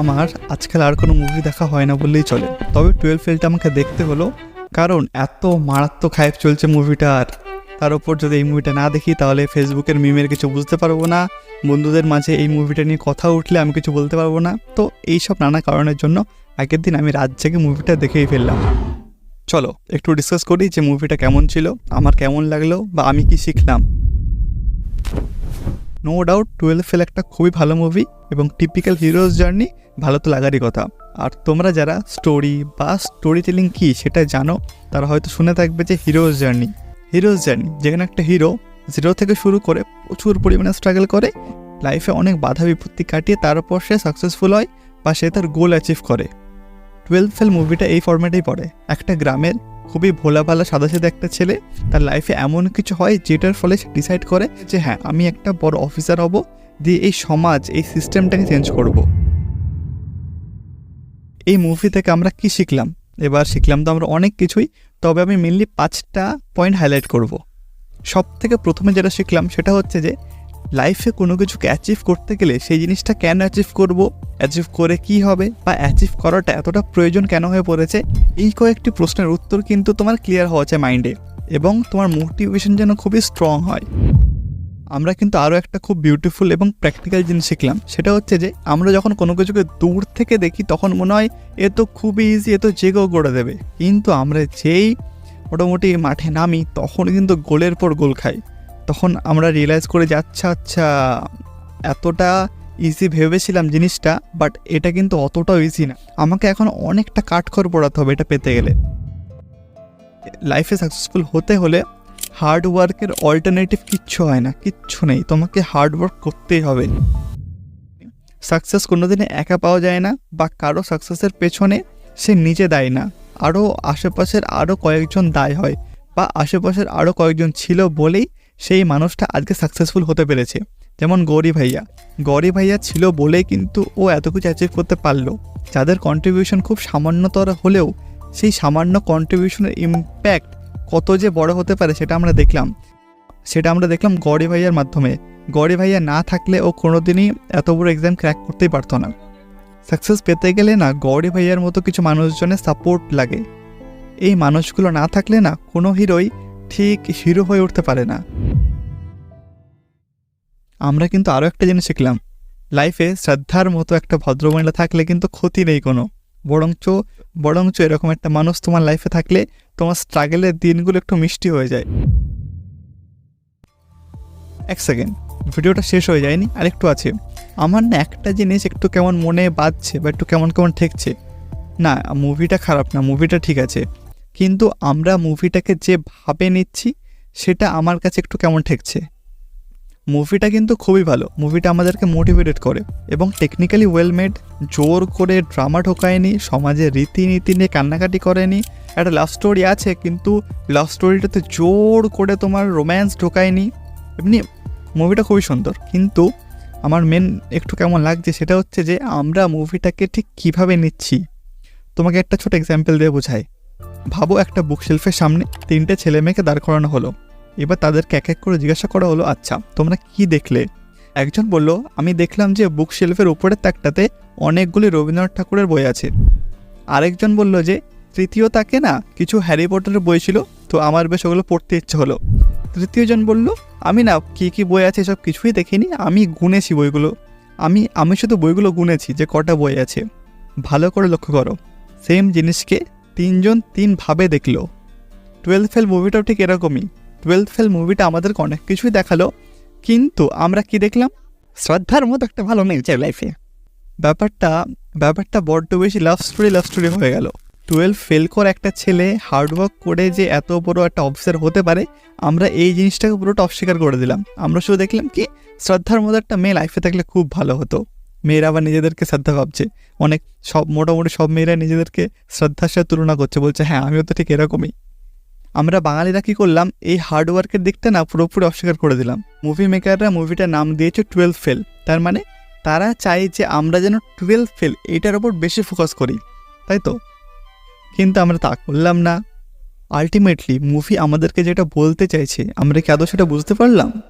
আমার আজকাল আর কোনো মুভি দেখা হয় না বললেই চলে। তবে টুয়েলভ ফেলটা আমাকে দেখতে হলো, কারণ এত মারাত্মক হাইপ চলছে মুভিটার তার উপর যদি এই মুভিটা না দেখি, তাহলে ফেসবুকের মিমের কিছু বুঝতে পারব না। বন্ধুদের মাঝে এই মুভিটা নিয়ে কথা উঠলে আমি কিছু বলতে পারব না। তো এই সব নানা কারণের জন্য আগের দিন আমি রাত জেগে মুভিটা দেখেই ফেললাম। চলো, একটু ডিসকাস করি যে মুভিটা কেমন ছিল, আমার কেমন লাগল বা আমি কি শিখলাম। নো ডাউট টুয়েলভ ফেল একটা খুবই ভালো মুভি এবং টিপিক্যাল হিরোজ জার্নি ভালো তো লাগারই কথা। আর তোমরা যারা স্টোরি বা স্টোরি টেলিং কী সেটা জানো, তারা হয়তো শুনে থাকবে যে হিরোজ জার্নি হিরোজ জার্নি যেখানে একটা হিরো জিরো থেকে শুরু করে প্রচুর পরিমাণে স্ট্রাগল করে লাইফে অনেক বাধা বিপত্তি কাটিয়ে তারপর সে সাকসেসফুল হয় বা সে তার গোল অ্যাচিভ করে। টুয়েলভ ফেল মুভিটা এই ফর্ম্যাটেই পড়ে। একটা গ্রামের খুবই ভোলা ভালা সাদা সাদা একটা ছেলে, তার লাইফে এমন কিছু হয় যেটার ফলে সে ডিসাইড করে যে হ্যাঁ আমি একটা বড় অফিসার হব, দিয়ে এই সমাজ, এই সিস্টেমটাকে চেঞ্জ করব। এই মুভি থেকে আমরা কি শিখলাম? এবার শিখলাম তো আমরা অনেক কিছুই, তবে আমি মেনলি পাঁচটা পয়েন্ট হাইলাইট করব। সব থেকে প্রথমে যেটা শিখলাম সেটা হচ্ছে যে লাইফে কোনো কিছুকে অ্যাচিভ করতে গেলে সেই জিনিসটা কেন অ্যাচিভ করব অ্যাচিভ করে কি হবে, বা অ্যাচিভ করাটা এতটা প্রয়োজন কেন হয়ে পড়েছে, এই কয়েকটি প্রশ্নের উত্তর কিন্তু তোমার ক্লিয়ার হওয়া চাই মাইন্ডে এবং তোমার মোটিভেশন যেন খুবই স্ট্রং হয়। আমরা কিন্তু আরও একটা খুব বিউটিফুল এবং প্র্যাকটিক্যাল জিনিস শিখলাম। সেটা হচ্ছে যে, আমরা যখন কোনো কিছুকে দূর থেকে দেখি, তখন মনে হয় এ তো খুবই ইজি এ তো যে কেউ করে দেবে। কিন্তু আমরা যেই মোটামুটি মাঠে নামি, তখন কিন্তু গোলের পর গোল খাই। তখন আমরা রিয়েলাইজ করে যাচ্ছা আচ্ছা এতটা ইজি ভেবেছিলাম জিনিসটা বাট এটা কিন্তু অতটাও ইজি না। আমাকে এখন অনেকটা কাঠখড় পড়াতে হবে এটা পেতে গেলে। লাইফে সাকসেসফুল হতে হলে হার্ড ওয়ার্কের অল্টারনেটিভ কিচ্ছু হয় না, কিচ্ছু নেই। তোমাকে হার্ড ওয়ার্ক করতেই হবে। সাকসেস কোনোদিনে একা পাওয়া যায় না বা কারও সাকসেসের পেছনে সে নিজে দায় না। আরও আশেপাশের আরও কয়েকজন দায় হয় বা আশেপাশের আরও কয়েকজন ছিল বলেই সেই মানুষটা আজকে সাকসেসফুল হতে পেরেছে। যেমন গৌরী ভাইয়া। গৌরী ভাইয়া ছিল বলেই কিন্তু ও এত কিছু অ্যাচিভ করতে পারল। যাদের কন্ট্রিবিউশন খুব সামান্যতর হলেও সেই সামান্য কন্ট্রিবিউশনের ইম্প্যাক্ট কত যে বড় হতে পারে সেটা আমরা দেখলাম। সেটা আমরা দেখলাম গৌরী ভাইয়ার মাধ্যমে। গৌরী ভাইয়া না থাকলে ও কোনোদিনই এত বড় এক্সাম ক্র্যাক করতেই পারতো না। সাকসেস পেতে গেলে না গৌরী ভাইয়ার মতো কিছু মানুষজনের সাপোর্ট লাগে। এই মানুষগুলো না থাকলে না কোনো হিরোই ঠিক হিরো হয়ে উঠতে পারে না। আমরা কিন্তু আরও একটা জিনিস শিখলাম। লাইফে শ্রদ্ধার মতো একটা ভদ্রমহিলা থাকলে কিন্তু ক্ষতি নেই কোনো। বরঞ্চ বরঞ্চ এরকম একটা মানুষ তোমার লাইফে থাকলে তোমার স্ট্রাগেলের দিনগুলো একটু মিষ্টি হয়ে যায়। এক সেকেন্ড ভিডিওটা শেষ হয়ে যায়নি আর একটু আছে। আমার না একটা জিনিস একটু কেমন মনে বাজছে বা একটু কেমন কেমন ঠেকছে। না মুভিটা খারাপ না মুভিটা ঠিক আছে। কিন্তু আমরা মুভিটাকে যে ভাবে নিচ্ছি, সেটা আমার কাছে একটু কেমন ঠেকছে। মুভিটা কিন্তু খুবই ভালো। মুভিটা আমাদেরকে মোটিভেটেড করে এবং টেকনিক্যালি ওয়েল মেড জোর করে ড্রামা ঢোকায়নি সমাজের রীতিনীতি নিয়ে কান্নাকাটি করেনি। একটা লাভ স্টোরি আছে, কিন্তু লাভ স্টোরিটাতে জোর করে তোমার রোম্যান্স ঢোকায়নি। এমনি মুভিটা খুবই সুন্দর। কিন্তু আমার মেন একটু কেমন লাগছে সেটা হচ্ছে যে আমরা মুভিটাকে ঠিক কীভাবে নিচ্ছি? তোমাকে একটা ছোট এক্সাম্পল দিয়ে বোঝাই। ভাবো একটা বুক শেলফের সামনে তিনটে ছেলে মেয়েকে দাঁড় করানো হলো। এবার তাদেরকে এক এক করে জিজ্ঞাসা করা হলো আচ্ছা তোমরা কি দেখলে? একজন বলল, আমি দেখলাম যে বুক শেলফের উপরের তাকটাতে অনেকগুলি রবীন্দ্রনাথ ঠাকুরের বই আছে। আরেকজন বলল যে, তৃতীয় তাকে না কিছু হ্যারি পটারের বই ছিল, তো আমার বেশ ওগুলো পড়তে ইচ্ছে হলো। তৃতীয়জন বলল, আমি না কী কী বই আছে সব কিছুই দেখিনি, আমি গুনেছি বইগুলো। আমি আমি শুধু বইগুলো গুনেছি যে কটা বই আছে। ভালো করে লক্ষ্য করো। সেম জিনিসকে তিনজন তিনভাবে দেখল। টুয়েলভ ফেল মুভিটাও ঠিক এরকমই। টুয়েলভ ফেল মুভিটা আমাদেরকে অনেক কিছুই দেখাল। কিন্তু আমরা কি দেখলাম? শ্রদ্ধার মতো একটা ভালো মেয়ে চাই লাইফে ব্যাপারটা ব্যাপারটা বড্ড বেশি লাভ স্টোরি লাভ স্টোরি হয়ে গেল। টুয়েলভ ফেল করে একটা ছেলে হার্ডওয়ার্ক করে যে এত বড় একটা অফিসার হতে পারে, আমরা এই জিনিসটাকে পুরোটা অস্বীকার করে দিলাম। আমরা শুধু দেখলাম কি, শ্রদ্ধার মতো একটা মেয়ে লাইফে থাকলে খুব ভালো হতো। মেয়েরা আবার নিজেদেরকে শ্রদ্ধা ভাবছে। অনেক সব, মোটামুটি সব মেয়েরা নিজেদেরকে শ্রদ্ধার সাথে তুলনা করছে, বলছে হ্যাঁ আমিও তো ঠিক এরকমই। আমরা বাঙালিরা কী করলাম? এই হার্ডওয়ার্কের দিকটা না পুরোপুরি অস্বীকার করে দিলাম। মুভি মেকাররা মুভিটার নাম দিয়েছে টুয়েলভ ফেল তার মানে তারা চায় যে আমরা যেন টুয়েলভ ফেল এটার ওপর বেশি ফোকাস করি। তাই তো? কিন্তু আমরা তা করলাম না। আলটিমেটলি মুভি আমাদেরকে যেটা বলতে চাইছে, আমরা কি আদৌ সেটা বুঝতে পারলাম?